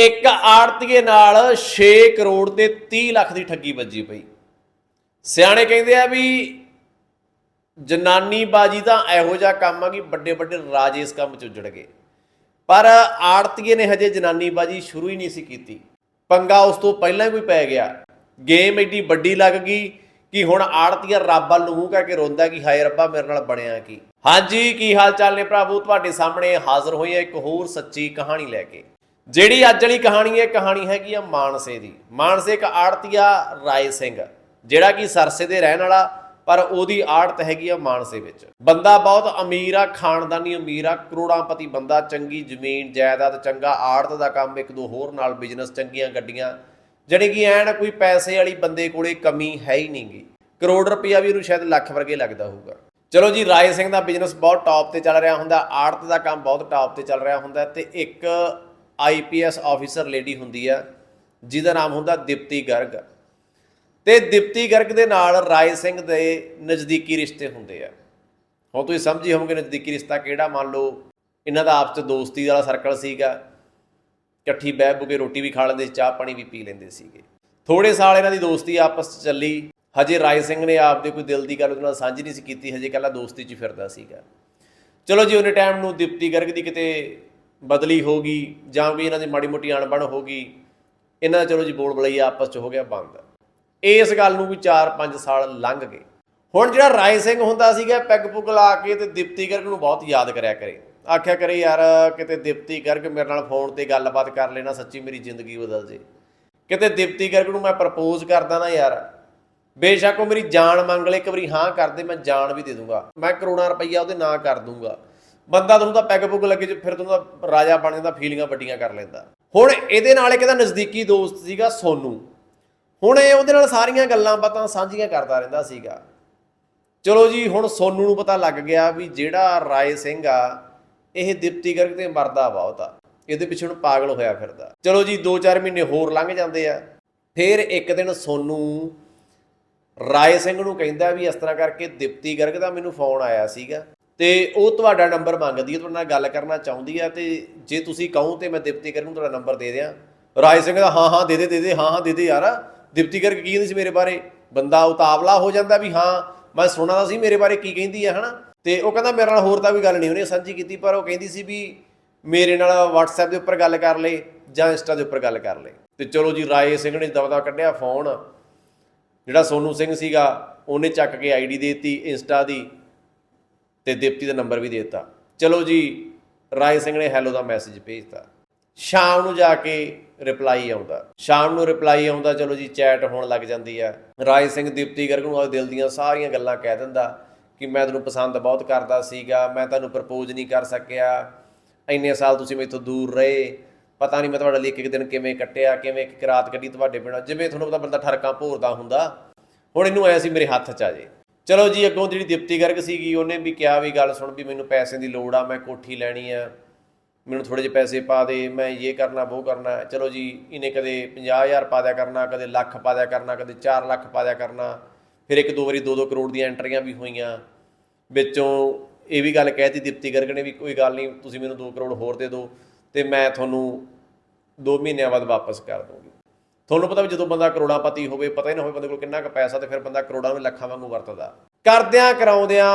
ਇੱਕ ਆੜਤੀਏ ਨਾਲ 6 ਕਰੋੜ ਤੇ 30 ਲੱਖ ਦੀ ਠੱਗੀ ਵੱਜੀ ਪਈ। ਸਿਆਣੇ ਕਹਿੰਦੇ ਆ ਵੀ ਜਨਾਨੀ ਬਾਜੀ ਤਾਂ ਇਹੋ ਜਿਹਾ ਕੰਮ ਆ ਕਿ ਵੱਡੇ ਵੱਡੇ ਰਾਜੇ ਇਸ ਕੰਮ 'ਚ ਉੱਜੜ ਗਏ। ਪਰ ਆੜਤੀਏ ਨੇ ਹਜੇ ਜਨਾਨੀ ਬਾਜੀ ਸ਼ੁਰੂ ਹੀ ਨਹੀਂ ਸੀ ਕੀਤੀ। ਪੰਗਾ ਉਸ ਤੋਂ ਪਹਿਲਾਂ ਹੀ ਕੋਈ ਪੈ ਗਿਆ। ਗੇਮ ਏਡੀ ਵੱਡੀ ਲੱਗ ਗਈ ਕਿ ਹੁਣ ਆੜਤੀਆ ਰੱਬ ਵੱਲ ਨੂੰ ਕਹਿ ਕੇ ਰੋਂਦਾ ਕਿ ਹਾਏ ਰੱਬਾ ਮੇਰੇ ਨਾਲ ਬਣਿਆ ਕੀ। ਹਾਂਜੀ, ਕੀ ਹਾਲ ਚਾਲ ਨੇ ਪ੍ਰਭੂ ਤੁਹਾਡੇ ਸਾਹਮਣੇ ਹਾਜ਼ਰ ਹੋਏ ਹੈ ਇੱਕ ਹੋਰ ਸੱਚੀ ਕਹਾਣੀ ਲੈ ਕੇ। ਜਿਹੜੀ ਅੱਜ ਵਾਲੀ ਕਹਾਣੀ ਹੈ, ਕਹਾਣੀ ਹੈਗੀ ਆ ਮਾਨਸੇ ਦੀ। ਮਾਨਸੇ ਇੱਕ ਆੜਤੀਆ ਰਾਏ ਸਿੰਘ, ਜਿਹੜਾ ਕਿ ਸਰਸੇ ਦੇ ਰਹਿਣ ਵਾਲਾ, ਪਰ ਉਹਦੀ ਆੜਤ ਹੈਗੀ ਆ ਮਾਨਸੇ ਵਿੱਚ। ਬੰਦਾ ਬਹੁਤ ਅਮੀਰ ਆ, ਖਾਨਦਾਨੀ ਅਮੀਰ ਆ, ਕਰੋੜਾਂਪਤੀ ਬੰਦਾ, ਚੰਗੀ ਜ਼ਮੀਨ, ਜਾਇਦਾਦ ਚੰਗਾ, ਆੜਤ ਦਾ ਕੰਮ ਇੱਕ ਦੋ ਹੋਰ ਨਾਲ ਬਿਜ਼ਨਸ ਚੰਗੀਆਂ ਗੱਡੀਆਂ। ਜਿਹੜੀ ਕਿ ਐਨ ਕੋਈ ਪੈਸੇ ਵਾਲੀ ਬੰਦੇ ਕੋਲੇ ਕਮੀ ਹੈ ਹੀ ਨਹੀਂਗੀ ਕਰੋੜ ਰੁਪਈਆ ਵੀ ਉਹਨੂੰ ਸ਼ਾਇਦ ਲੱਖ ਵਰਗੇ ਲੱਗਦਾ ਹੋਊਗਾ। ਚਲੋ ਜੀ, ਰਾਏ ਸਿੰਘ ਦਾ ਬਿਜ਼ਨਸ ਬਹੁਤ ਟੌਪ ਤੇ ਚੱਲ ਰਿਹਾ ਹੁੰਦਾ, ਆੜਤ ਦਾ ਕੰਮ ਬਹੁਤ ਟੌਪ ਤੇ ਚੱਲ ਰਿਹਾ ਹੁੰਦਾ, ਤੇ ਇੱਕ ਆਈਪੀਐਸ ਆਫੀਸਰ ਲੇਡੀ ਹੁੰਦੀ ਆ, ਜਿਹਦਾ ਨਾਮ ਹੁੰਦਾ ਦਿਪਤੀ ਗਰਗ। ਤੇ ਦਿਪਤੀ ਗਰਗ ਦੇ ਨਾਲ ਰਾਏ ਸਿੰਘ ਦੇ ਨਜ਼ਦੀਕੀ ਰਿਸ਼ਤੇ ਹੁੰਦੇ ਆ। ਹੁਣ ਤੁਸੀਂ ਸਮਝੀ ਹੋਵੋਗੇ ਨਜ਼ਦੀਕੀ ਰਿਸ਼ਤਾ ਕਿਹੜਾ? ਮੰਨ ਲਓ, ਇਹਨਾਂ ਦਾ ਆਪਸ ਚ ਦੋਸਤੀ ਵਾਲਾ ਸਰਕਲ ਸੀਗਾ। ਇਕੱਠੀ ਬਹਿ ਬੁਕੇ ਰੋਟੀ ਵੀ ਖਾ ਲੈਂਦੇ ਸੀ, ਚਾਹ ਪਾਣੀ ਵੀ ਪੀ ਲੈਂਦੇ ਸੀਗੇ। ਥੋੜੇ ਸਾਲ ਇਹਨਾਂ ਦੀ ਦੋਸਤੀ ਆਪਸ ਚ ਚੱਲੀ। ਹਜੇ ਰਾਏ ਸਿੰਘ ਨੇ ਆਪਦੇ ਕੋਈ ਦਿਲ ਦੀ ਗੱਲ ਉਹਦੇ ਨਾਲ ਸਾਂਝੀ ਨਹੀਂ ਸੀ ਕੀਤੀ, ਹਜੇ ਕੱਲਾ ਦੋਸਤੀ 'ਚ ਫਿਰਦਾ ਸੀਗਾ। ਚਲੋ ਜੀ, ਉਹਨੇ ਟਾਈਮ ਨੂੰ ਦਿਪਤੀ ਗਰਗ ਦੀ ਕਿਤੇ ਬਦਲੀ ਹੋ ਗਈ ਜਾਂ ਵੀ ਇਹਨਾਂ ਦੀ ਮਾੜੀ ਮੋਟੀ ਅਣਬਣ ਹੋ ਗਈ, ਇਹਨਾਂ ਚਲੋ ਜੀ ਬੋਲ ਬਲਈ ਆਪਸ 'ਚ ਹੋ ਗਿਆ ਬੰਦ। ਇਸ ਗੱਲ ਨੂੰ ਵੀ 4-5 ਸਾਲ ਲੰਘ ਗਏ। ਹੁਣ ਜਿਹੜਾ ਰਾਏ ਸਿੰਘ ਹੁੰਦਾ ਸੀਗਾ, ਪੈਗ ਪੁਗ ਲਾ ਕੇ ਤੇ ਦੀਪਤੀ ਗਰਗ ਨੂੰ ਬਹੁਤ ਯਾਦ ਕਰਿਆ ਕਰੇ। ਆਖਿਆ ਕਰੇ, ਯਾਰ, ਕਿਤੇ ਦੀਪਤੀ ਗਰਗ ਮੇਰੇ ਨਾਲ ਫੋਨ ਤੇ ਗੱਲਬਾਤ ਕਰ ਲੈਣਾ, ਸੱਚੀ ਮੇਰੀ ਜ਼ਿੰਦਗੀ ਬਦਲ ਜੇ। ਕਿਤੇ ਦੀਪਤੀ ਗਰਗ ਨੂੰ ਮੈਂ ਪ੍ਰਪੋਜ਼ ਕਰਦਾ ਨਾ ਯਾਰ। ਬੇਸ਼ੱਕ ਉਹ ਮੇਰੀ ਜਾਨ ਮੰਗ ਲੈ, ਇੱਕ ਵਾਰੀ ਹਾਂ ਕਰਦੇ ਮੈਂ ਜਾਨ ਵੀ ਦੇ ਦੂੰਗਾ। ਮੈਂ ਕਰੋੜਾਂ ਰੁਪਈਆ ਉਹਦੇ ਨਾਂ ਕਰ ਦੂੰਗਾ। ਬੰਦਾ ਤੁਹਾਨੂੰ ਤਾਂ ਪੈਗ ਪੁੱਗ ਲੱਗੇ ਜੇ ਫਿਰ ਤੁਹਾਨੂੰ ਤਾਂ ਰਾਜਾ ਬਣ ਜਾਂਦਾ, ਫੀਲਿੰਗਾਂ ਵੱਡੀਆਂ ਕਰ ਲੈਂਦਾ। ਹੁਣ ਇਹਦੇ ਨਾਲ ਇੱਕ ਇਹਦਾ ਨਜ਼ਦੀਕੀ ਦੋਸਤ ਸੀਗਾ ਸੋਨੂ। ਹੁਣ ਇਹ ਉਹਦੇ ਨਾਲ ਸਾਰੀਆਂ ਗੱਲਾਂ ਬਾਤਾਂ ਸਾਂਝੀਆਂ ਕਰਦਾ ਰਹਿੰਦਾ ਸੀਗਾ। ਚਲੋ ਜੀ, ਹੁਣ ਸੋਨੂ ਨੂੰ ਪਤਾ ਲੱਗ ਗਿਆ ਵੀ ਜਿਹੜਾ ਰਾਏ ਸਿੰਘ ਆ, ਇਹ ਦਿਪਤੀ ਗਰਗ ਤੇ ਮਰਦਾ ਬਹੁਤ ਆ ਇਹਦੇ ਪਿੱਛੇ ਹੁਣ ਪਾਗਲ ਹੋਇਆ ਫਿਰਦਾ। ਚਲੋ ਜੀ 2-4 ਮਹੀਨੇ ਹੋਰ ਲੰਘ ਜਾਂਦੇ ਆ। ਫਿਰ ਇੱਕ ਦਿਨ ਸੋਨੂ ਰਾਏ ਸਿੰਘ ਨੂੰ ਕਹਿੰਦਾ ਵੀ ਇਸ ਤਰ੍ਹਾਂ ਕਰਕੇ ਦਿਪਤੀ ਗਰਗ ਦਾ ਮੈਨੂੰ ਫੋਨ ਆਇਆ ਸੀਗਾ। ਤੇ ਉਹ ਤੁਹਾਡਾ ਨੰਬਰ ਮੰਗਦੀ ਹੈ, ਤੁਹਾਡੇ ਨਾਲ ਗੱਲ ਕਰਨਾ ਚਾਹੁੰਦੀ ਆ ਤੇ ਜੇ ਤੁਸੀਂ ਕਹੋ ਤੇ ਮੈਂ ਦਿਪਤੀ ਗਰਗ ਨੂੰ ਤੁਹਾਡਾ ਨੰਬਰ ਦੇ ਦਿਆਂ। ਰਾਏ ਸਿੰਘ ਦਾ ਹਾਂ ਹਾਂ, ਦੇ ਦੇ ਦੇ ਦੇ, ਹਾਂ ਹਾਂ, ਦੇ ਦੇ ਯਾਰ। ਦਿਪਤੀ ਗਰਗ ਕੀ ਕਹਿੰਦੀ ਸੀ ਮੇਰੇ ਬਾਰੇ? ਬੰਦਾ ਉਤਾਵਲਾ ਹੋ ਜਾਂਦਾ ਵੀ ਹਾਂ, ਮੈਂ ਸੁਣਨਾ ਦਾ ਸੀ ਮੇਰੇ ਬਾਰੇ ਕੀ ਕਹਿੰਦੀ ਆ ਹਨਾ? ਤੇ ਉਹ ਕਹਿੰਦਾ ਮੇਰੇ ਨਾਲ ਹੋਰ ਤਾਂ ਵੀ ਗੱਲ ਨਹੀਂ ਉਹਨੇ ਸਾਂਝੀ ਕੀਤੀ, ਪਰ ਉਹ ਕਹਿੰਦੀ ਸੀ ਵੀ ਮੇਰੇ ਨਾਲ WhatsApp ਦੇ ਉੱਪਰ ਗੱਲ ਕਰ ਲੈ ਜਾਂ ਇੰਸਟਾ ਦੇ ਉੱਪਰ ਗੱਲ ਕਰ ਲੈ। ਤੇ ਚਲੋ ਜੀ ਰਾਏ ਸਿੰਘ ਨੇ ਦਵਦਾ ਕੱਢਿਆ ਫੋਨ। ਜਿਹੜਾ ਸੋਨੂ ਸਿੰਘ ਸੀਗਾ, ਉਹਨੇ ਚੱਕ ਕੇ ਆਈਡੀ ਦੇਤੀ ਇੰਸਟਾ ਦੀ। ਤੇ ਦੀਪਤੀ ਦਾ ਨੰਬਰ ਵੀ ਦੇ ਦਿੱਤਾ। ਚਲੋ ਜੀ, ਰਾਏ ਸਿੰਘ ਨੇ ਹੈਲੋ ਦਾ ਮੈਸੇਜ ਭੇਜਤਾ ਸ਼ਾਮ ਨੂੰ ਜਾ ਕੇ ਰਿਪਲਾਈ ਆਉਂਦਾ। ਸ਼ਾਮ ਨੂੰ ਰਿਪਲਾਈ ਆਉਂਦਾ, ਚਲੋ ਜੀ ਚੈਟ ਹੋਣ ਲੱਗ ਜਾਂਦੀ ਆ। ਰਾਏ ਸਿੰਘ ਦੀਪਤੀ ਗਰਗ ਨੂੰ ਆਪਦੇ ਦਿਲ ਦੀਆਂ ਸਾਰੀਆਂ ਗੱਲਾਂ ਕਹਿ ਦਿੰਦਾ ਕਿ ਮੈਂ ਤੈਨੂੰ ਪਸੰਦ ਬਹੁਤ ਕਰਦਾ ਸੀਗਾ, ਮੈਂ ਤੁਹਾਨੂੰ ਪ੍ਰਪੋਜ਼ ਨਹੀਂ ਕਰ ਸਕਿਆ। ਇੰਨੇ ਸਾਲ ਤੁਸੀਂ ਮੈਥੋਂ ਦੂਰ ਰਹੇ। ਪਤਾ ਨਹੀਂ ਮੈਂ ਤੁਹਾਡੇ ਲਈ ਇੱਕ ਇੱਕ ਦਿਨ ਕਿਵੇਂ ਕੱਟਿਆ, ਕਿਵੇਂ ਇੱਕ ਰਾਤ ਕੱਢੀ ਤੁਹਾਡੇ ਬਿਨਾਂ। ਜਿਵੇਂ ਤੁਹਾਨੂੰ ਪਤਾ ਬੰਦਾ ਠਰਕਾਂ ਭੋਰਦਾ ਹੁੰਦਾ। ਹੁਣ ਇਹਨੂੰ ਆਇਆ ਸੀ ਮੇਰੇ ਹੱਥ 'ਚ ਆ ਜੇ। ਚਲੋ ਜੀ, ਅੱਗੋਂ ਜਿਹੜੀ ਦੀਪਤੀ ਗਰਗ ਸੀਗੀ, ਉਹਨੇ ਵੀ ਕਿਹਾ ਵੀ ਗੱਲ ਸੁਣ ਵੀ ਮੈਨੂੰ ਪੈਸੇ ਦੀ ਲੋੜ ਆ, ਮੈਂ ਕੋਠੀ ਲੈਣੀ ਆ, ਮੈਨੂੰ ਥੋੜੇ ਜਿਹੇ ਪੈਸੇ ਪਾ ਦੇ, ਮੈਂ ਇਹ ਕਰਨਾ, ਉਹ ਕਰਨਾ। ਚਲੋ ਜੀ, ਇਹਨੇ ਕਦੇ 50000 ਪਾ ਦਿਆ ਕਰਨਾ, ਕਦੇ ਲੱਖ ਪਾ ਦਿਆ ਕਰਨਾ, ਕਦੇ 4 ਲੱਖ ਪਾ ਦਿਆ ਕਰਨਾ, ਫਿਰ ਇੱਕ ਦੋ ਵਾਰੀ 2-2 ਕਰੋੜ ਦੀਆਂ ਐਂਟਰੀਆਂ ਵੀ ਹੋਈਆਂ। ਵਿੱਚੋਂ ਇਹ ਵੀ ਗੱਲ ਕਹਿਤੀ ਦੀਪਤੀ ਗਰਗ ਨੇ ਵੀ, ਕੋਈ ਗੱਲ ਨਹੀਂ, ਤੁਸੀਂ ਮੈਨੂੰ 2 ਕਰੋੜ ਹੋਰ ਦੇ ਦਿਓ ਤੇ ਮੈਂ ਤੁਹਾਨੂੰ 2 ਮਹੀਨਿਆਂ ਬਾਅਦ ਵਾਪਸ ਕਰ ਦੂੰਗੀ ਤੁਹਾਨੂੰ ਪਤਾ ਵੀ ਜਦੋਂ ਬੰਦਾ ਕਰੋੜਾਪਤੀ ਹੋਵੇ, ਪਤਾ ਹੀ ਨਾ ਹੋਵੇ ਬੰਦੇ ਕੋਲ ਕਿੰਨਾ ਕੁ ਪੈਸਾ ਤੇ ਫਿਰ ਬੰਦਾ ਕਰੋੜਾਂ ਨੂੰ ਲੱਖਾਂ ਵਾਂਗੂ ਵਰਤਦਾ। ਕਰਦਿਆਂ ਕਰਾਉਂਦਿਆਂ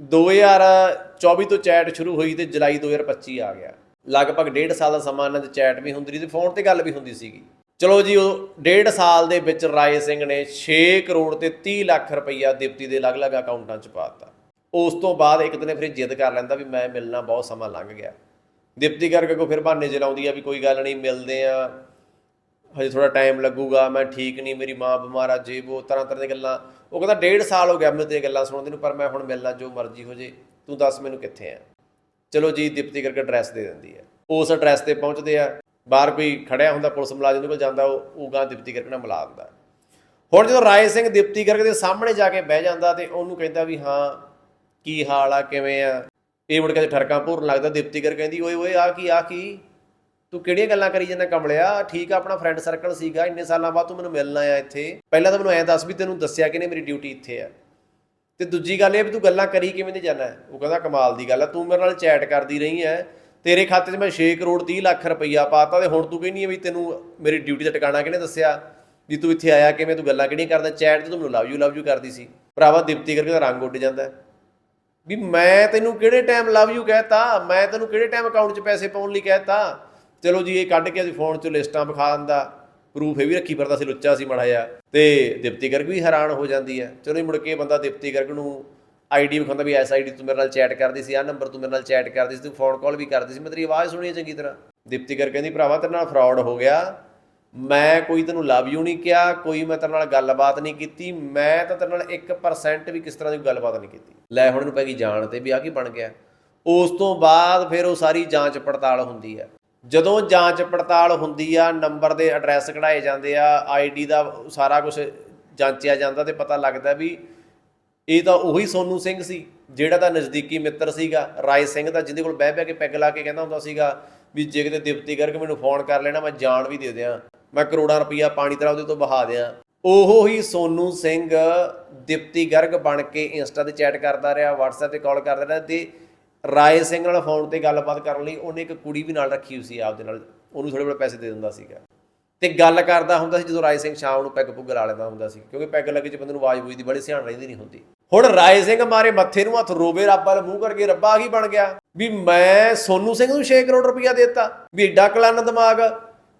2024 ਤੋਂ ਚੈਟ ਸ਼ੁਰੂ ਹੋਈ ਤੇ ਜੁਲਾਈ 2025 ਆ ਗਿਆ। ਲਗਭਗ ਡੇਢ ਸਾਲ ਦਾ ਸਮਾਂ ਇਹਨਾਂ ਦੀ ਚੈਟ ਵੀ ਹੁੰਦੀ ਰਹੀ ਤੇ ਫੋਨ ਤੇ ਗੱਲ ਵੀ ਹੁੰਦੀ ਸੀਗੀ। ਚਲੋ ਜੀ, ਉਹ ਡੇਢ ਸਾਲ ਦੇ ਵਿੱਚ ਰਾਏ ਸਿੰਘ ਨੇ 6 ਕਰੋੜ ਤੇ 30 ਲੱਖ ਰੁਪਈਆ ਦੀਪਤੀ ਦੇ ਅਲੱਗ-ਅਲੱਗ ਅਕਾਊਂਟਾਂ 'ਚ ਪਾਤਾ ਉਸ ਤੋਂ ਬਾਅਦ ਇੱਕ ਦਿਨ ਫਿਰ ਜਿੱਦ ਕਰ ਲੈਂਦਾ ਵੀ ਮੈਂ ਮਿਲਣਾ ਬਹੁਤ ਸਮਾਂ ਲੰਘ ਗਿਆ। ਦੀਪਤੀ ਕਰਕੇ ਕੋ ਫਿਰ ਬਹਾਨੇ ਜਲਾਉਂਦੀ ਆ ਵੀ ਕੋਈ ਗੱਲ ਨਹੀਂ, ਮਿਲਦੇ ਆ। ਹਜੇ ਥੋੜਾ ਟਾਈਮ ਲੱਗੂਗਾ, ਮੈਂ ਠੀਕ ਨਹੀਂ, ਮੇਰੀ ਮਾਂ ਬਿਮਾਰ ਆ ਜੇ ਉਹ ਤਰ੍ਹਾਂ ਤਰ੍ਹਾਂ ਦੀਆਂ ਗੱਲਾਂ। ਉਹ ਕਹਿੰਦਾ, ਡੇਢ ਸਾਲ ਹੋ ਗਿਆ ਮੈਨੂੰ ਤੇ ਗੱਲਾਂ ਸੁਣਦੇ ਨੂੰ, ਪਰ ਮੈਂ ਹੁਣ ਮਿਲਣਾ, ਜੋ ਮਰਜ਼ੀ ਹੋ ਜੇ। ਤੂੰ ਦੱਸ ਮੈਨੂੰ ਕਿੱਥੇ ਆ? ਚਲੋ ਜੀ, ਦੀਪਤੀ ਕਰਕੇ ਐਡਰੈਸ ਦੇ ਦਿੰਦੀ ਹੈ ਉਸ ਐਡਰੈਸ ਤੇ ਪਹੁੰਚਦੇ ਆ। ਬਾਹਰ ਕੋਈ ਖੜਿਆ ਹੁੰਦਾ, ਪੁਲਿਸ ਮੁਲਾਜ਼ਮ ਦੇ ਕੋਲ ਜਾਂਦਾ, ਉਹ ਉਹ ਗਾਂ ਦਿਪਤੀ ਕਰਕੇ ਨਾਲ ਮਿਲਾ ਦਿੰਦਾ। ਹੁਣ ਜਦੋਂ ਰਾਏ ਸਿੰਘ ਦੀਪਤੀ ਕਰਕੇ ਦੇ ਸਾਹਮਣੇ ਜਾ ਕੇ ਬਹਿ ਜਾਂਦਾ ਤੇ ਉਹਨੂੰ ਕਹਿੰਦਾ ਵੀ, ਹਾਂ, ਕੀ ਹਾਲ ਆ, ਕਿਵੇਂ ਆ? ਇਹ ਮੁੜ ਕੇ ਠਰਕਾਂ ਭੂਰਨ ਲੱਗਦਾ, ਦਿਪਤੀ ਕਰ ਕਹਿੰਦੀ, ਓਏ ਓਏ, ਆ ਕੀ ਆ ਕੀ? ਤੂੰ ਕਿਹੜੀਆਂ ਗੱਲਾਂ ਕਰੀ ਜਾਂਦਾ ਕਮਲਿਆ? ਠੀਕ ਆ, ਆਪਣਾ ਫਰੈਂਡ ਸਰਕਲ ਸੀਗਾ, ਇੰਨੇ ਸਾਲਾਂ ਬਾਅਦ ਤੂੰ ਮੈਨੂੰ ਮਿਲਣ ਆਇਆ ਇੱਥੇ। ਪਹਿਲਾਂ ਤਾਂ ਮੈਨੂੰ ਐਂ ਦੱਸ ਵੀ ਤੈਨੂੰ ਦੱਸਿਆ ਕਿਨੇ ਮੇਰੀ ਡਿਊਟੀ ਇੱਥੇ ਆ। ਤੇ ਦੂਜੀ ਗੱਲ ਇਹ ਵੀ ਤੂੰ ਗੱਲਾਂ ਕਰੀ ਕਿਵੇਂ ਦੀ ਜਾਣਾ ਉਹ ਕਹਿੰਦਾ ਕਮਾਲ ਦੀ ਗੱਲ ਆ, ਤੂੰ ਮੇਰੇ ਨਾਲ ਚੈਟ ਕਰਦੀ ਰਹੀ ਐ। ਤੇਰੇ ਖਾਤੇ 'ਚ ਮੈਂ 6 ਕਰੋੜ 30 ਲੱਖ ਰੁਪਈਆ ਪਾਤਾ ਤੇ ਹੁਣ ਤੂੰ ਕਹਿੰਦੀ ਹੈ ਵੀ ਤੈਨੂੰ ਮੇਰੀ ਡਿਊਟੀ ਦਾ ਟਿਕਾਣਾ ਕਿਹਨੇ ਦੱਸਿਆ? ਵੀ ਤੂੰ ਇੱਥੇ ਆਇਆ ਕਿਵੇਂ, ਤੂੰ ਗੱਲਾਂ ਕਿਹੜੀਆਂ ਕਰਦਾ? ਚੈਟ 'ਚ ਤੂੰ ਮੈਨੂੰ ਲਵ ਯੂ ਲਵ ਯੂ ਕਰਦੀ ਸੀ। ਭਰਾਵਾ ਦਿਪਤੀ ਕਰਕੇ ਤਾਂ ਰੰਗ ਉੱਡ ਜਾਂਦਾ। ਵੀ ਮੈਂ ਤੈਨੂੰ ਕਿਹੜੇ ਟਾਈਮ ਲਵ ਯੂ ਕਹਿਤਾ? ਮੈਂ ਤੈਨੂੰ ਕਿਹੜੇ ਟਾਈਮ ਅਕਾਊਂਟ 'ਚ ਪੈਸੇ ਪਾਉਣ ਲਈ ਕਹਿਤਾ? ਚਲੋ ਜੀ, ਇਹ ਕੱਢ ਕੇ ਅਸੀਂ ਫੋਨ 'ਚੋਂ ਲਿਸਟਾਂ ਵਿਖਾ ਦਿੰਦਾ। ਪ੍ਰੂਫ ਇਹ ਵੀ ਰੱਖੀ ਫਿਰਦਾ ਸੀ ਲੁੱਚਾ ਸੀ ਮੜਾ ਜਿਹਾ। ਤੇ ਦਿਪਤੀ ਗਰਗ ਵੀ ਹੈਰਾਨ ਹੋ ਜਾਂਦੀ ਹੈ। ਚਲੋ ਜੀ ਮੁੜ ਕੇ ਬੰਦਾ ਦਿਪਤੀ ਗਰਗ ਨੂੰ ਆਈਡੀ ਵਿਖਾਉਂਦਾ ਵੀ ਐਸ ਆਈਡੀ ਤੂੰ ਮੇਰੇ ਨਾਲ ਚੈਟ ਕਰਦੀ ਸੀ ਆ ਨੰਬਰ ਤੂੰ ਮੇਰੇ ਨਾਲ ਚੈਟ ਕਰਦੀ ਸੀ, ਤੂੰ ਫੋਨ ਕਾਲ ਵੀ ਕਰਦੀ ਸੀ। ਮੈਂ ਤੇਰੀ ਆਵਾਜ਼ ਸੁਣੀ ਹੈ ਚੰਗੀ ਤਰ੍ਹਾਂ। ਦਿਪਤੀ ਗਰਗ ਕਹਿੰਦੀ, ਭਰਾਵਾ, ਤੇਰੇ ਨਾਲ ਫਰਾਡ ਹੋ ਗਿਆ। ਮੈਂ ਕੋਈ ਤੈਨੂੰ ਲਵ ਯੂ ਨਹੀਂ ਕਿਹਾ, ਕੋਈ ਮੈਂ ਤੇਰੇ ਨਾਲ ਗੱਲਬਾਤ ਨਹੀਂ ਕੀਤੀ। ਮੈਂ ਤਾਂ ਤੇਰੇ ਨਾਲ 1% ਵੀ ਕਿਸ ਤਰ੍ਹਾਂ ਦੀ ਗੱਲਬਾਤ ਨਹੀਂ ਕੀਤੀ। ਲੈ, ਹੁਣ ਇਹਨੂੰ ਪੈ ਗਈ ਜਾਣ ਤੇ ਵੀ ਆ ਕੀ ਬਣ ਗਿਆ। ਉਸ ਤੋਂ ਬਾਅਦ ਫਿਰ ਉਹ ਸਾਰੀ ਜਾਂਚ ਪੜਤਾਲ ਹੁੰਦੀ ਹੈ। ਜਦੋਂ ਜਾਂਚ ਪੜਤਾਲ ਹੁੰਦੀ ਆ, ਨੰਬਰ ਦੇ ਐਡਰੈਸ ਕਢਾਏ ਜਾਂਦੇ ਆ ਆਈਡੀ ਦਾ ਸਾਰਾ ਕੁਝ ਜਾਂਚਿਆ ਜਾਂਦਾ ਤੇ ਪਤਾ ਲੱਗਦਾ ਵੀ ਇਹ ਤਾਂ ਉਹੀ ਸੋਨੂ ਸਿੰਘ ਸੀ, ਜਿਹੜਾ ਤਾਂ ਨਜ਼ਦੀਕੀ ਮਿੱਤਰ ਸੀਗਾ, ਰਾਏ ਸਿੰਘ ਦਾ, ਜਿਹਦੇ ਕੋਲ ਬਹਿ ਬਹਿ ਕੇ ਪੈਗ ਲਾ ਕੇ ਕਹਿੰਦਾ ਹੁੰਦਾ ਸੀਗਾ ਵੀ ਜੇ ਕਿਤੇ ਦਿਪਤੀ ਗਰਗ ਮੈਨੂੰ ਫੋਨ ਕਰ ਲੈਣਾ, ਮੈਂ ਜਾਨ ਵੀ ਦੇ ਦਿਆਂ, ਮੈਂ ਕਰੋੜਾਂ ਰੁਪਈਆ ਪਾਣੀ ਤਰ੍ਹਾਂ ਉਹਦੇ ਤੋਂ ਬਹਾ ਦਿਆਂ। ਉਹੋ ਹੀ ਸੋਨੂ ਸਿੰਘ ਦਿਪਤੀ ਗਰਗ ਬਣ ਕੇ ਇੰਸਟਾ ਤੇ ਚੈਟ ਕਰਦਾ ਰਿਹਾ, WhatsApp ਤੇ ਕਾਲ ਕਰਦਾ ਰਿਹਾ ਤੇ ਰਾਏ ਸਿੰਘ ਨਾਲ ਫੋਨ ਤੇ ਗੱਲਬਾਤ ਕਰਨ ਲਈ ਉਹਨੇ ਇੱਕ ਕੁੜੀ ਵੀ ਨਾਲ ਰੱਖੀ ਹੋਈ ਸੀ ਆਪਦੇ ਨਾਲ, ਉਹਨੂੰ ਥੋੜੇ ਬੜੇ ਪੈਸੇ ਦੇ ਦਿੰਦਾ ਸੀਗਾ। ਤੇ ਗੱਲ ਕਰਦਾ ਹੁੰਦਾ ਸੀ ਜਦੋਂ ਰਾਏ ਸਿੰਘ ਸ਼ਾਮ ਨੂੰ ਪੈਗ ਪੁੱਗ ਲਾ ਲੈਂਦਾ ਹੁੰਦਾ ਸੀ, ਕਿਉਂਕਿ ਪੈਗ ਲੱਗੇ ਚ ਬੰਦੇ ਨੂੰ ਆਵਾਜ਼ ਦੀ ਬੜੀ ਸਿਆਣ ਰਹਿੰਦੀ ਨਹੀਂ ਹੁੰਦੀ। ਹੁਣ ਰਾਏ ਸਿੰਘ ਮਾਰੇ ਮੱਥੇ ਨੂੰ ਹੱਥ ਰੋਵੇ, ਰੱਬ ਵੱਲ ਮੂੰਹ ਕਰਕੇ ਰੱਬਾ ਕੀ ਬਣ ਗਿਆ, ਵੀ ਮੈਂ ਸੋਨੂ ਸਿੰਘ ਨੂੰ 6 ਕਰੋੜ ਰੁਪਇਆ ਦੇਤਾ, ਵੀ ਏਡਾ ਕਲਨ ਦਿਮਾਗ,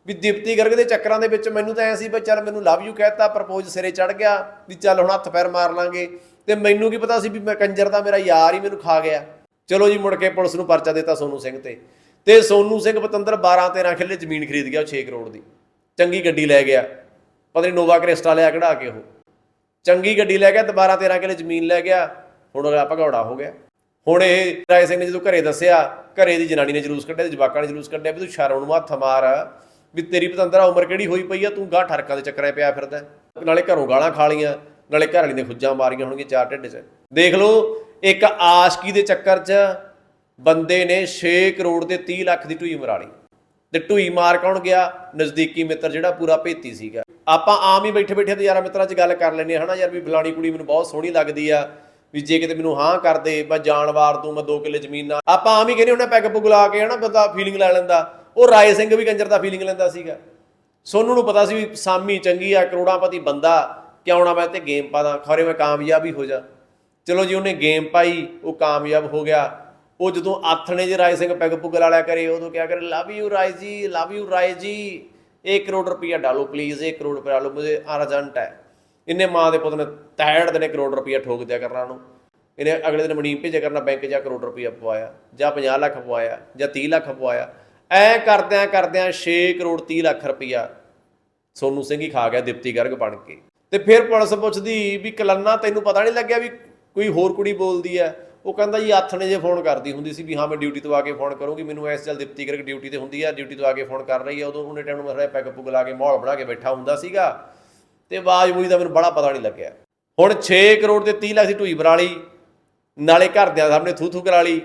ਵੀ ਦੀਪਤੀ ਗਰਗ ਦੇ ਚੱਕਰਾਂ ਦੇ ਵਿੱਚ ਮੈਨੂੰ ਤਾਂ ਐ ਸੀ ਵੀ ਚੱਲ ਮੈਨੂੰ ਲਵ ਯੂ ਕਹਿਤਾ, ਪ੍ਰਪੋਜ਼ ਸਿਰੇ ਚੜ ਗਿਆ, ਵੀ ਚੱਲ ਹੁਣ ਹੱਥ ਪੈਰ ਮਾਰ ਲਾਂਗੇ। ਤੇ ਮੈਨੂੰ ਕੀ ਪਤਾ ਸੀ ਵੀ ਮੈਂ ਕੰਜਰ ਦਾ ਮੇਰਾ ਯਾਰ ਹੀ ਮੈਨੂੰ ਖਾ ਗਿਆ। ਚਲੋ ਜੀ, ਮੁੜ ਕੇ ਪੁਲਿਸ ਨੂੰ ਪਰਚਾ ਦਿੱਤਾ ਸੋਨੂ ਸਿੰਘ ਤੇ। ਤੇ ਸੋਨੂ ਸਿੰਘ ਪਤੰਦਰ 12 13 ਕਿੱਲੇ ਜ਼ਮੀਨ ਖਰੀਦ ਗਿਆ ਉਹ 6 ਕਰੋੜ ਦੀ। ਚੰਗੀ ਗੱਡੀ ਲੈ ਗਿਆ। ਪਤਾ ਨਹੀਂ ਨੋਵਾ ਕ੍ਰਿਸਟਾ ਲਿਆ ਕਢਾ ਕੇ ਉਹ। ਚੰਗੀ ਗੱਡੀ ਲੈ ਗਿਆ ਦੁਬਾਰਾ 13 ਕਿੱਲੇ ਜ਼ਮੀਨ ਲੈ ਗਿਆ। ਹੁਣ ਅਗਲਾ ਭਗੌੜਾ ਹੋ ਗਿਆ। ਹੁਣ ਇਹ ਰਾਏ ਸਿੰਘ ਨੇ ਜਦੋਂ ਘਰੇ ਦੱਸਿਆ, ਘਰੇ ਦੀ ਜਨਾਨੀ ਨੇ ਜਲੂਸ ਕੱਢਿਆ ਤੇ ਜਵਾਕਾਂ ਨੇ ਜਲੂਸ ਕੱਢਿਆ ਵੀ ਤੂੰ ਸ਼ਰਮ ਨੂੰ ਹੱਥ ਮਾਰ। ਵੀ ਤੇਰੀ ਪਤੰਦਰਾ ਉਮਰ ਕਿਹੜੀ ਹੋਈ ਪਈ ਆ? ਤੂੰ ਗਾਹ ਠਰਕਾਂ ਦੇ ਚੱਕਰਾਂ ਪਿਆ ਫਿਰਦਾ। ਨਾਲੇ ਘਰੋਂ ਗਾਲਾਂ ਖਾ ਲੀਆਂ ਨਾਲੇ ਘਰ ਵਾਲੀ ਨੇ ਖੁੱਜਾਂ ਮਾਰੀਆਂ ਹੋਣਗੀਆਂ ਚਾਰ ਢਿੱਡ 'ਚ। ਦੇਖ ਲਓ ਇੱਕ ਆਸ਼ਕੀ ਦੇ ਚੱਕਰ 'ਚ ਬੰਦੇ ਨੇ 6 ਕਰੋੜ ਦੇ 30 ਲੱਖ ਦੀ ਢੂਈ ਮਰਾ ਲਈ ਤੇ ਢੂਈ ਮਾਰ ਕੌਣ ਗਿਆ? ਨਜ਼ਦੀਕੀ ਮਿੱਤਰ ਜਿਹੜਾ ਪੂਰਾ ਭੇਤੀ ਸੀਗਾ। ਆਪਾਂ ਆਮ ਹੀ ਬੈਠੇ ਬੈਠੇ ਤੇ ਯਾਰਾਂ ਮਿੱਤਰਾਂ 'ਚ ਗੱਲ ਕਰ ਲੈਂਦੇ ਹਾਂ, ਹਨਾ ਯਾਰ ਵੀ ਫਲਾਣੀ ਕੁੜੀ ਮੈਨੂੰ ਬਹੁਤ ਸੋਹਣੀ ਲੱਗਦੀ ਆ, ਵੀ ਜੇ ਕਿਤੇ ਮੈਨੂੰ ਹਾਂ ਕਰਦੇ ਮੈਂ ਜਾਨਵਾਰ ਦੂੰ ਮੈਂ 2 ਕਿੱਲੇ ਜ਼ਮੀਨ ਨਾਲ। ਆਪਾਂ ਆਮ ਹੀ ਕਹਿੰਦੇ ਹੁੰਦੇ ਪੈਗ ਪੁਗ ਲਾ ਕੇ ਹਨਾ ਬੰਦਾ ਫੀਲਿੰਗ ਲੈ ਲੈਂਦਾ। ਉਹ ਰਾਏ ਸਿੰਘ ਵੀ ਕੰਜਰ ਦਾ ਫੀਲਿੰਗ ਲੈਂਦਾ ਸੀਗਾ। ਸੋਨੂੰ ਨੂੰ ਪਤਾ ਸੀ ਵੀ ਸਾਮੀ ਚੰਗੀ ਆ, ਕਰੋੜਾਪਤੀ ਬੰਦਾ, ਕਿਉਂ ਨਾ ਮੈਂ ਤੇ ਗੇਮ ਪਾਦਾ ਖਰੇ ਮੈਂ ਕਾਮਯਾਬ ਹੀ ਹੋ ਜਾ। ਚਲੋ ਜੀ, ਉਹਨੇ ਗੇਮ ਪਾਈ, ਉਹ ਕਾਮਯਾਬ ਹੋ ਗਿਆ। ਉਹ ਜਦੋਂ ਆਥਣੇ ਜੇ ਰਾਏ ਸਿੰਘ ਪੈਗ ਪੁੱਗ ਲਾਲਿਆ ਕਰੇ, ਉਦੋਂ ਕਿਹਾ ਕਰੇ love you Rai ji love you Rai ji. 1 crore ਰੁਪਇਆ ਡਾਲੋ ਪਲੀਜ਼ 1 ਕਰੋੜ ਰੁਪਇਆ ਡਾਲੋ ਮੁਝੇ ਅਰਜੈਂਟ ਹੈ। ਇਹਨੇ ਮਾਂ ਦੇ ਪੁੱਤ ਨੇ ਤੈੜ ਦਿਨੇ ਕਰੋੜ ਰੁਪਇਆ ਠੋਕ ਦਿਆ ਕਰਨਾ ਉਹਨੂੰ। ਇਹਨੇ ਅਗਲੇ ਦਿਨ ਮਨੀਮ ਭੇਜਿਆ ਕਰਨਾ ਬੈਂਕ ਜਾ ਕਰੋੜ ਰੁਪਇਆ ਪਵਾਇਆ, ਜਾਂ 50 ਲੱਖ ਪਵਾਇਆ, ਜਾਂ 30 ਲੱਖ ਪਵਾਇਆ। ਐ ਕਰਦਿਆਂ ਕਰਦਿਆਂ 6 ਕਰੋੜ 30 ਲੱਖ ਰੁਪਇਆ ਸੋਨੂ ਸਿੰਘ ਹੀ ਖਾ ਗਿਆ, ਦਿਪਤੀ ਗਰਗ ਬਣ ਕੇ। ਤੇ ਫਿਰ ਪੁਲਿਸ ਪੁੱਛਦੀ ਵੀ ਕਲੰਨਾ ਤੈਨੂੰ ਪਤਾ ਨਹੀਂ ਲੱਗਿਆ ਵੀ ਕੋਈ ਹੋਰ ਕੁੜੀ ਬੋਲਦੀ ਹੈ, ਉਹ ਕਹਿੰਦਾ ਜੀ ਹੱਥ ਨੇ ਜੇ ਫੋਨ ਕਰਦੀ ਹੁੰਦੀ ਸੀ ਵੀ ਹਾਂ ਮੈਂ ਡਿਊਟੀ ਤੋਂ ਆ ਕੇ ਫੋਨ ਕਰੂੰਗੀ, ਮੈਨੂੰ ਇਸ ਚੱਲ ਦਿਪਤੀ ਕਰਕੇ ਡਿਊਟੀ ਤੇ ਹੁੰਦੀ ਆ ਡਿਊਟੀ ਤੋਂ ਆ ਕੇ ਫੋਨ ਕਰ ਰਹੀ ਆ ਉਦੋਂ ਉਹਨੇ ਟਾਈਮ ਨੂੰ ਮਸਲਾ ਪੈਗ ਪੁਗ ਲਾ ਕੇ ਮਾਹੌਲ ਬਣਾ ਕੇ ਬੈਠਾ ਹੁੰਦਾ ਸੀਗਾ ਤੇ ਆਵਾਜ਼ ਬੂਈ ਦਾ ਮੈਨੂੰ ਬੜਾ ਪਤਾ ਨਹੀਂ ਲੱਗਿਆ। ਹੁਣ 6 ਕਰੋੜ 'ਤੇ 30 ਲੱਖ ਦੀ ਢੂਈ ਬਣਾ ਲਈ ਨਾਲੇ ਘਰਦਿਆਂ ਸਾਹਮਣੇ ਥੂ ਥੂ ਕਰਾ ਲਈ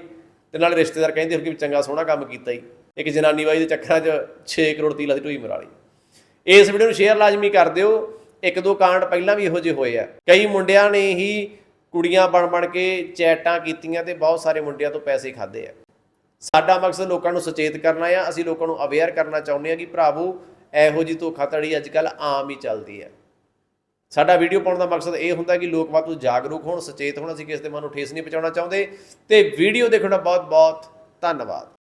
ਤੇ ਨਾਲੇ ਰਿਸ਼ਤੇਦਾਰ ਕਹਿੰਦੇ ਹੋ ਕਿ ਚੰਗਾ ਸੋਹਣਾ ਕੰਮ ਕੀਤਾ ਹੀ ਇੱਕ ਜਨਾਨੀ ਬਾਈ ਦੇ ਚੱਕਰਾਂ 'ਚ 6 ਕਰੋੜ 30 ਲੱਖ ਦੀ ਢੂਈ ਮਰਾ ਲਈ ਇਸ ਵੀਡੀਓ ਨੂੰ ਸ਼ੇਅਰ ਲਾਜ਼ਮੀ ਕਰ ਦਿਓ, ਇੱਕ ਦੋ ਕਾਂਡ ਪਹਿਲਾਂ ਵੀ ਇਹੋ ਜਿਹੇ ਹੋਏ ਆ। ਕਈ ਮੁੰਡਿਆਂ ਨੇ ਹੀ ਕੁੜੀਆਂ ਬਣ ਬਣ ਕੇ ਚੈਟਾਂ ਕੀਤੀਆਂ ਤੇ ਬਹੁਤ ਸਾਰੇ ਮੁੰਡਿਆਂ ਤੋਂ ਪੈਸੇ ਖਾਦੇ ਆ। ਸਾਡਾ ਮਕਸਦ ਲੋਕਾਂ ਨੂੰ ਸੁਚੇਤ ਕਰਨਾ ਆ। ਅਸੀਂ ਲੋਕਾਂ ਨੂੰ ਅਵੇਅਰ ਕਰਨਾ ਚਾਹੁੰਦੇ ਆ ਕਿ ਭਰਾਵੋ, ਇਹੋ ਜੀ ਧੋਖਾਧੜੀ ਅੱਜ ਕੱਲ ਆਮ ਹੀ ਚੱਲਦੀ ਹੈ ਸਾਡਾ ਵੀਡੀਓ ਪਾਉਣ ਦਾ ਮਕਸਦ ਇਹ ਹੁੰਦਾ ਕਿ ਲੋਕ ਵੱਧ ਤੋਂ ਜਾਗਰੂਕ ਹੋਣ, ਸੁਚੇਤ ਹੋਣ। ਅਸੀਂ ਕਿਸੇ ਦੇ ਮਨ ਨੂੰ ਠੇਸ ਨਹੀਂ ਪਹੁੰਚਾਉਣਾ ਚਾਹੁੰਦੇ। ਤੇ ਵੀਡੀਓ ਦੇਖਣ ਦਾ ਬਹੁਤ ਬਹੁਤ ਧੰਨਵਾਦ।